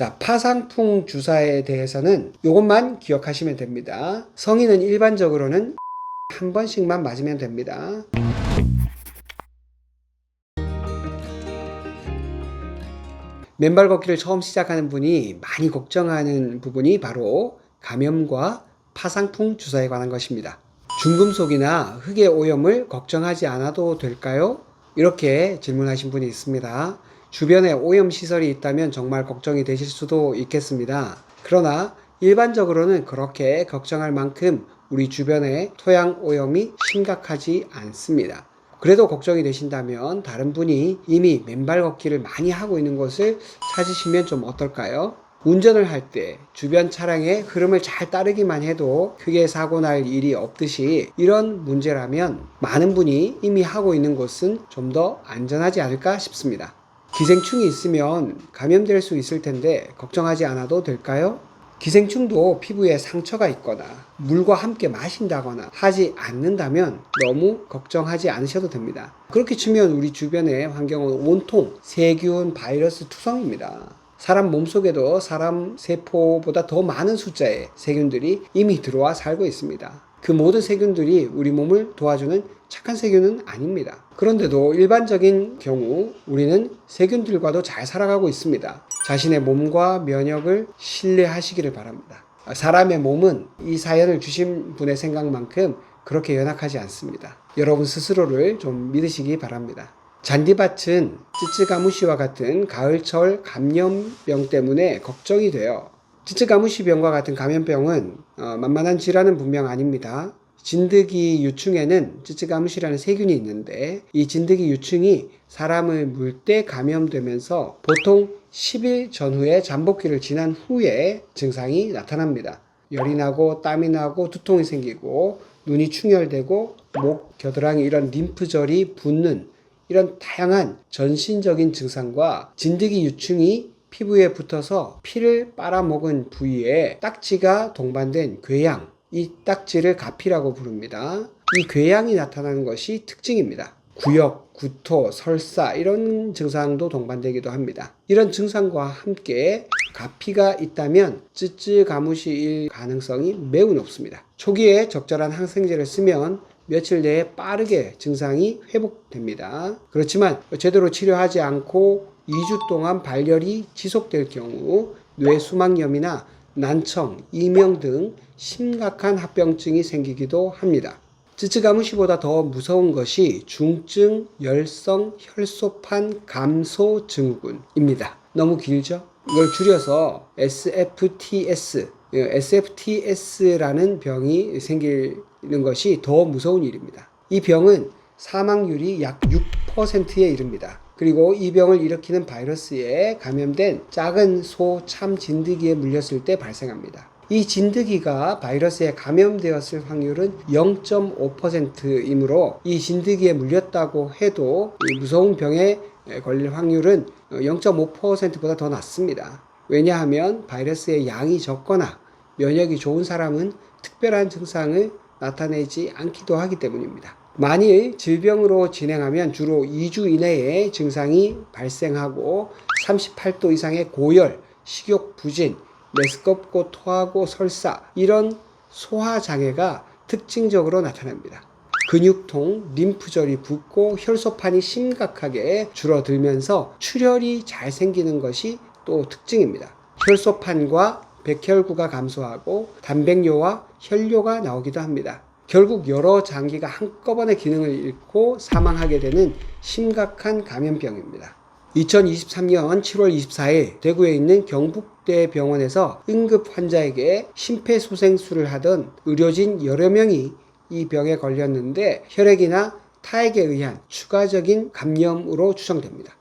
자, 파상풍 주사에 대해서는 이것만 기억하시면 됩니다. 성인은 일반적으로는 한 번씩만 맞으면 됩니다. 맨발 걷기를 처음 시작하는 분이 많이 걱정하는 부분이 바로 감염과 파상풍 주사에 관한 것입니다. 중금속이나 흙의 오염을 걱정하지 않아도 될까요? 이렇게 질문하신 분이 있습니다. 주변에 오염 시설이 있다면 정말 걱정이 되실 수도 있겠습니다. 그러나 일반적으로는 그렇게 걱정할 만큼 우리 주변에 토양 오염이 심각하지 않습니다. 그래도 걱정이 되신다면 다른 분이 이미 맨발 걷기를 많이 하고 있는 곳을 찾으시면 좀 어떨까요? 운전을 할 때 주변 차량의 흐름을 잘 따르기만 해도 크게 사고 날 일이 없듯이 이런 문제라면 많은 분이 이미 하고 있는 곳은 좀 더 안전하지 않을까 싶습니다. 기생충이 있으면 감염될 수 있을 텐데 걱정하지 않아도 될까요? 기생충도 피부에 상처가 있거나 물과 함께 마신다거나 하지 않는다면 너무 걱정하지 않으셔도 됩니다. 그렇게 치면 우리 주변의 환경은 온통 세균, 바이러스 투성입니다. 사람 몸속에도 사람 세포보다 더 많은 숫자의 세균들이 이미 들어와 살고 있습니다. 그 모든 세균들이 우리 몸을 도와주는 착한 세균은 아닙니다. 그런데도 일반적인 경우 우리는 세균들과도 잘 살아가고 있습니다. 자신의 몸과 면역을 신뢰하시기를 바랍니다. 사람의 몸은 이 사연을 주신 분의 생각만큼 그렇게 연약하지 않습니다. 여러분 스스로를 좀 믿으시기 바랍니다. 잔디밭은 찌찌가무시와 같은 가을철 감염병 때문에 걱정이 돼요. 찌찌가무시병과 같은 감염병은 어, 만만한 질환은 분명 아닙니다. 진드기 유충에는 찌찌가무시라는 세균이 있는데 이 진드기 유충이 사람을 물 때 감염되면서 보통 10일 전후에 잠복기를 지난 후에 증상이 나타납니다. 열이 나고 땀이 나고 두통이 생기고 눈이 충혈되고 목, 겨드랑이 이런 림프절이 붓는 이런 다양한 전신적인 증상과 진드기 유충이 피부에 붙어서 피를 빨아먹은 부위에 딱지가 동반된 궤양, 이 딱지를 가피라고 부릅니다. 이 궤양이 나타나는 것이 특징입니다. 구역, 구토, 설사 이런 증상도 동반되기도 합니다. 이런 증상과 함께 가피가 있다면 쯔쯔 가무시일 가능성이 매우 높습니다. 초기에 적절한 항생제를 쓰면 며칠 내에 빠르게 증상이 회복됩니다. 그렇지만 제대로 치료하지 않고 2주 동안 발열이 지속될 경우 뇌수막염이나 난청, 이명 등 심각한 합병증이 생기기도 합니다. 쯔쯔가무시보다 더 무서운 것이 중증 열성 혈소판 감소 증후군입니다. 너무 길죠? 이걸 줄여서 SFTS, SFTS라는 병이 생기는 것이 더 무서운 일입니다. 이 병은 사망률이 약 6%에 이릅니다. 그리고 이 병을 일으키는 바이러스에 감염된 작은 소 참 진드기에 물렸을 때 발생합니다. 이 진드기가 바이러스에 감염되었을 확률은 0.5%이므로 이 진드기에 물렸다고 해도 이 무서운 병에 걸릴 확률은 0.5%보다 더 낮습니다. 왜냐하면 바이러스의 양이 적거나 면역이 좋은 사람은 특별한 증상을 나타내지 않기도 하기 때문입니다. 만일 질병으로 진행하면 주로 2주 이내에 증상이 발생하고 38도 이상의 고열, 식욕 부진, 메스껍고 토하고 설사 이런 소화 장애가 특징적으로 나타납니다. 근육통, 림프절이 붓고 혈소판이 심각하게 줄어들면서 출혈이 잘 생기는 것이 또 특징입니다. 혈소판과 백혈구가 감소하고 단백뇨와 혈뇨가 나오기도 합니다. 결국 여러 장기가 한꺼번에 기능을 잃고 사망하게 되는 심각한 감염병입니다. 2023년 7월 24일 대구에 있는 경북대 병원에서 응급 환자에게 심폐소생술을 하던 의료진 여러 명이 이 병에 걸렸는데 혈액이나 타액에 의한 추가적인 감염으로 추정됩니다.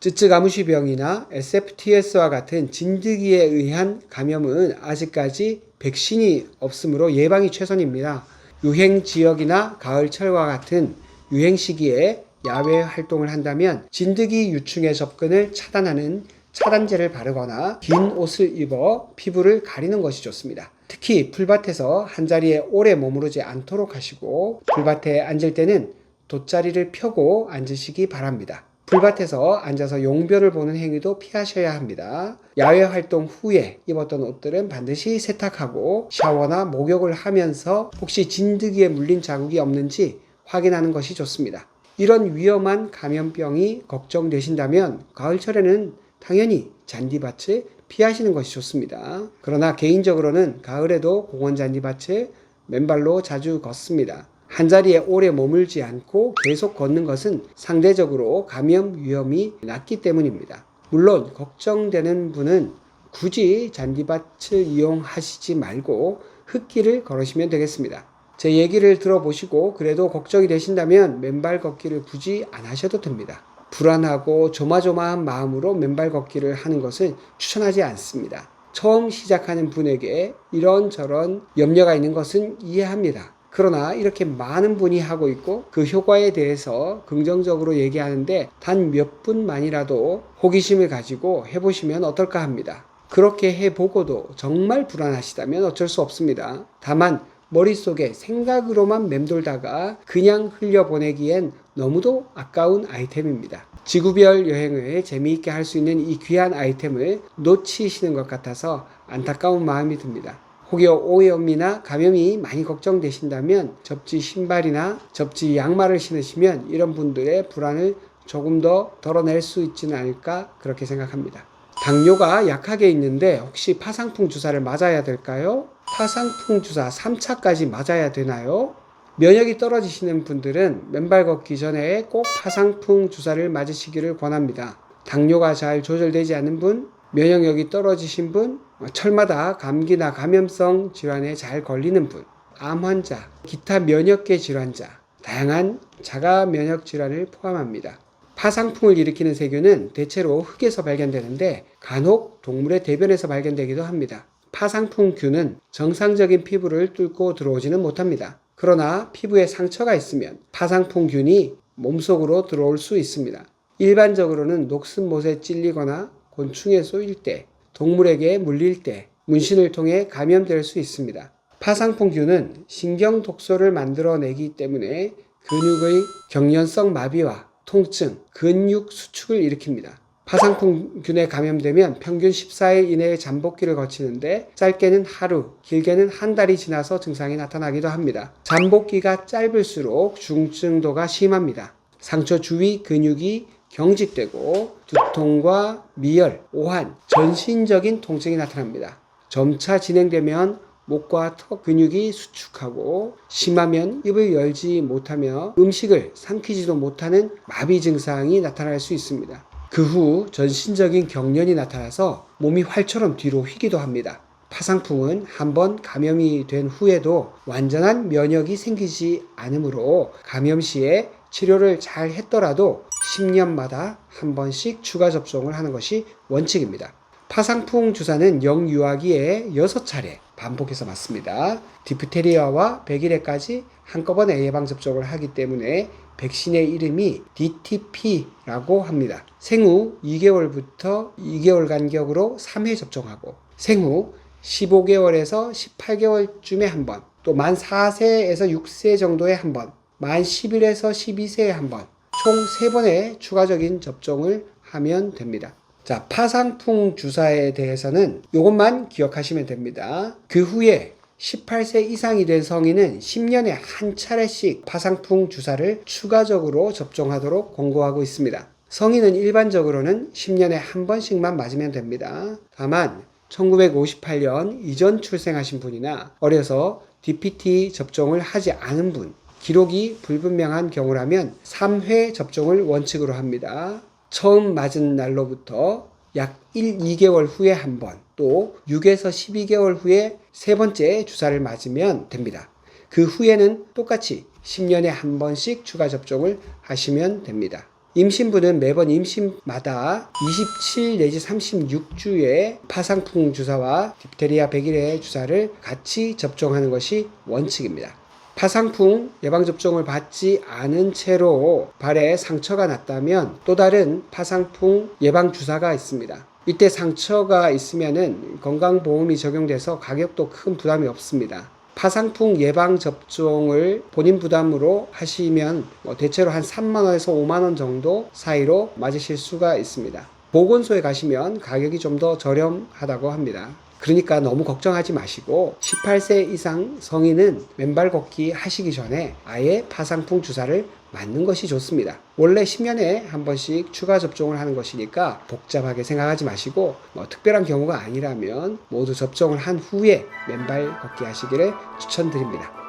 쯔쯔가무시병이나 SFTS와 같은 진드기에 의한 감염은 아직까지 백신이 없으므로 예방이 최선입니다. 유행 지역이나 가을철과 같은 유행 시기에 야외 활동을 한다면 진드기 유충의 접근을 차단하는 차단제를 바르거나 긴 옷을 입어 피부를 가리는 것이 좋습니다. 특히 풀밭에서 한자리에 오래 머무르지 않도록 하시고 풀밭에 앉을 때는 돗자리를 펴고 앉으시기 바랍니다. 풀밭에서 앉아서 용변을 보는 행위도 피하셔야 합니다. 야외 활동 후에 입었던 옷들은 반드시 세탁하고 샤워나 목욕을 하면서 혹시 진드기에 물린 자국이 없는지 확인하는 것이 좋습니다. 이런 위험한 감염병이 걱정되신다면 가을철에는 당연히 잔디밭을 피하시는 것이 좋습니다. 그러나 개인적으로는 가을에도 공원 잔디밭을 맨발로 자주 걷습니다. 한 자리에 오래 머물지 않고 계속 걷는 것은 상대적으로 감염 위험이 낮기 때문입니다. 물론 걱정되는 분은 굳이 잔디밭을 이용하시지 말고 흙길을 걸으시면 되겠습니다. 제 얘기를 들어보시고 그래도 걱정이 되신다면 맨발 걷기를 굳이 안 하셔도 됩니다. 불안하고 조마조마한 마음으로 맨발 걷기를 하는 것은 추천하지 않습니다. 처음 시작하는 분에게 이런저런 염려가 있는 것은 이해합니다. 그러나 이렇게 많은 분이 하고 있고 그 효과에 대해서 긍정적으로 얘기하는데 단 몇 분만이라도 호기심을 가지고 해보시면 어떨까 합니다. 그렇게 해보고도 정말 불안하시다면 어쩔 수 없습니다. 다만 머릿속에 생각으로만 맴돌다가 그냥 흘려보내기엔 너무도 아까운 아이템입니다. 지구별 여행을 재미있게 할 수 있는 이 귀한 아이템을 놓치시는 것 같아서 안타까운 마음이 듭니다. 혹여 오염이나 감염이 많이 걱정되신다면 접지 신발이나 접지 양말을 신으시면 이런 분들의 불안을 조금 더 덜어낼 수 있지는 않을까 그렇게 생각합니다. 당뇨가 약하게 있는데 혹시 파상풍 주사를 맞아야 될까요? 파상풍 주사 3차까지 맞아야 되나요? 면역이 떨어지시는 분들은 맨발 걷기 전에 꼭 파상풍 주사를 맞으시기를 권합니다. 당뇨가 잘 조절되지 않는 분, 면역력이 떨어지신 분, 철마다 감기나 감염성 질환에 잘 걸리는 분, 암 환자, 기타 면역계 질환자, 다양한 자가 면역 질환을 포함합니다. 파상풍을 일으키는 세균은 대체로 흙에서 발견되는데 간혹 동물의 대변에서 발견되기도 합니다. 파상풍균은 정상적인 피부를 뚫고 들어오지는 못합니다. 그러나 피부에 상처가 있으면 파상풍균이 몸속으로 들어올 수 있습니다. 일반적으로는 녹슨 못에 찔리거나 곤충에 쏘일 때, 동물에게 물릴 때 문신을 통해 감염될 수 있습니다. 파상풍균은 신경 독소를 만들어내기 때문에 근육의 경련성 마비와 통증, 근육 수축을 일으킵니다. 파상풍균에 감염되면 평균 14일 이내에 잠복기를 거치는데 짧게는 하루, 길게는 한 달이 지나서 증상이 나타나기도 합니다. 잠복기가 짧을수록 중증도가 심합니다. 상처 주위 근육이 경직되고 두통과 미열, 오한, 전신적인 통증이 나타납니다. 점차 진행되면 목과 턱 근육이 수축하고 심하면 입을 열지 못하며 음식을 삼키지도 못하는 마비 증상이 나타날 수 있습니다. 그 후 전신적인 경련이 나타나서 몸이 활처럼 뒤로 휘기도 합니다. 파상풍은 한번 감염이 된 후에도 완전한 면역이 생기지 않으므로 감염 시에 치료를 잘 했더라도 10년마다 한 번씩 추가 접종을 하는 것이 원칙입니다. 파상풍 주사는 영유아기에 6차례 반복해서 맞습니다. 디프테리아와 백일해까지 한꺼번에 예방 접종을 하기 때문에 백신의 이름이 DTP라고 합니다. 생후 2개월부터 2개월 간격으로 3회 접종하고 생후 15개월에서 18개월쯤에 한 번, 또 만 4세에서 6세 정도에 한 번, 만 10일에서 12세에 한 번, 총 3번의 추가적인 접종을 하면 됩니다. 자, 파상풍 주사에 대해서는 이것만 기억하시면 됩니다. 그 후에 18세 이상이 된 성인은 10년에 한 차례씩 파상풍 주사를 추가적으로 접종하도록 권고하고 있습니다. 성인은 일반적으로는 10년에 한 번씩만 맞으면 됩니다. 다만 1958년 이전 출생하신 분이나 어려서 DPT 접종을 하지 않은 분, 기록이 불분명한 경우라면 3회 접종을 원칙으로 합니다. 처음 맞은 날로부터 약 1, 2개월 후에 한 번, 또 6에서 12개월 후에 세 번째 주사를 맞으면 됩니다. 그 후에는 똑같이 10년에 한 번씩 추가 접종을 하시면 됩니다. 임신부는 매번 임신마다 27 내지 36주의 파상풍 주사와 딥테리아 백일의 주사를 같이 접종하는 것이 원칙입니다. 파상풍 예방접종을 받지 않은 채로 발에 상처가 났다면 또 다른 파상풍 예방주사가 있습니다. 이때 상처가 있으면은 건강보험이 적용돼서 가격도 큰 부담이 없습니다. 파상풍 예방 접종을 본인 부담으로 하시면 뭐 대체로 한 3만 원에서 5만 원 정도 사이로 맞으실 수가 있습니다. 보건소에 가시면 가격이 좀 더 저렴하다고 합니다. 그러니까 너무 걱정하지 마시고 18세 이상 성인은 맨발 걷기 하시기 전에 아예 파상풍 주사를 맞는 것이 좋습니다. 원래 10년에 한 번씩 추가 접종을 하는 것이니까 복잡하게 생각하지 마시고 뭐 특별한 경우가 아니라면 모두 접종을 한 후에 맨발 걷기 하시기를 추천드립니다.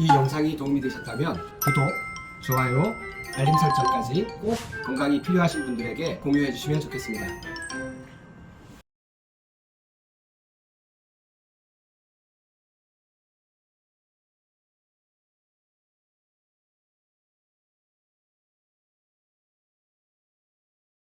이 영상이 도움이 되셨다면 구독, 좋아요, 알림 설정까지 꼭 건강이 필요하신 분들에게 공유해 주시면 좋겠습니다.